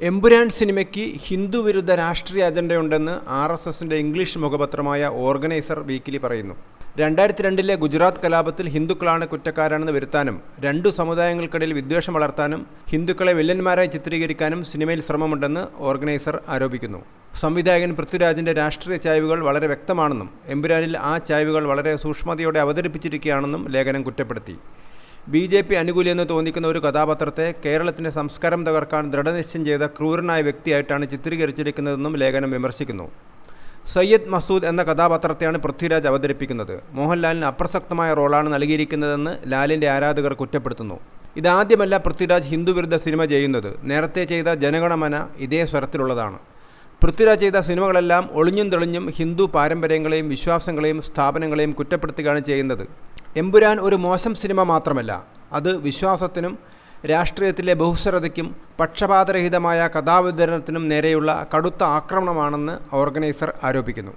എമ്പുരാൻ സിനിമയ്ക്ക് ഹിന്ദു വിരുദ്ധ രാഷ്ട്രീയ അജണ്ടയുണ്ടെന്ന് ആർ എസ് എസിന്റെ ഇംഗ്ലീഷ് മുഖപത്രമായ ഓർഗനൈസർ വീക്കിലി പറയുന്നു. രണ്ടായിരത്തി രണ്ടിലെ ഗുജറാത്ത് കലാപത്തിൽ ഹിന്ദുക്കളാണ് കുറ്റക്കാരാണെന്ന് വരുത്താനും രണ്ടു സമുദായങ്ങൾക്കിടയിൽ വിദ്വേഷം വളർത്താനും ഹിന്ദുക്കളെ വില്ലന്മാരായി ചിത്രീകരിക്കാനും സിനിമയിൽ ശ്രമമുണ്ടെന്ന് ഓർഗനൈസർ ആരോപിക്കുന്നു. സംവിധായകൻ പൃഥ്വിരാജിന്റെ രാഷ്ട്രീയ ചായ്വുകൾ വളരെ വ്യക്തമാണെന്നും എമ്പുരാനിൽ ആ ചായ്വുകൾ വളരെ സൂക്ഷ്മതയോടെ അവതരിപ്പിച്ചിരിക്കുകയാണെന്നും ലേഖനം കുറ്റപ്പെടുത്തി. ബി ജെ പി അനുകൂലിയെന്ന് തോന്നിക്കുന്ന ഒരു കഥാപാത്രത്തെ കേരളത്തിന്റെ സംസ്കാരം തകർക്കാൻ ദൃഢനിശ്ചയം ചെയ്ത ക്രൂരനായ വ്യക്തിയായിട്ടാണ് ചിത്രീകരിച്ചിരിക്കുന്നതെന്നും ലേഖനം വിമർശിക്കുന്നു. സയ്യദ് മസൂദ് എന്ന കഥാപാത്രത്തെയാണ് പൃഥ്വിരാജ് അവതരിപ്പിക്കുന്നത്. മോഹൻലാലിന് അപ്രസക്തമായ റോളാണ് നൽകിയിരിക്കുന്നതെന്ന് ലാലിന്റെ ആരാധകർ കുറ്റപ്പെടുത്തുന്നു. ഇതാദ്യമല്ല പൃഥ്വിരാജ് ഹിന്ദുവിരുദ്ധ സിനിമ ചെയ്യുന്നത്. നേരത്തെ ചെയ്ത ജനഗണമന ഇതേ സ്വരത്തിലുള്ളതാണ്. പൃഥ്വിരാജ് ചെയ്ത സിനിമകളെല്ലാം ഒളിഞ്ഞും തെളിഞ്ഞും ഹിന്ദു പാരമ്പര്യങ്ങളെയും വിശ്വാസങ്ങളെയും സ്ഥാപനങ്ങളെയും കുറ്റപ്പെടുത്തുകയാണ് ചെയ്യുന്നത്. എമ്പുരാൻ ഒരു മോശം സിനിമ മാത്രമല്ല അത് വിശ്വാസത്തിനും രാഷ്ട്രീയത്തിലെ ബഹുസ്വരതയ്ക്കും പക്ഷപാതരഹിതമായ കഥാവിതരണത്തിനും നേരെയുള്ള കടുത്ത ആക്രമണമാണെന്ന് ഓർഗനൈസർ ആരോപിക്കുന്നു.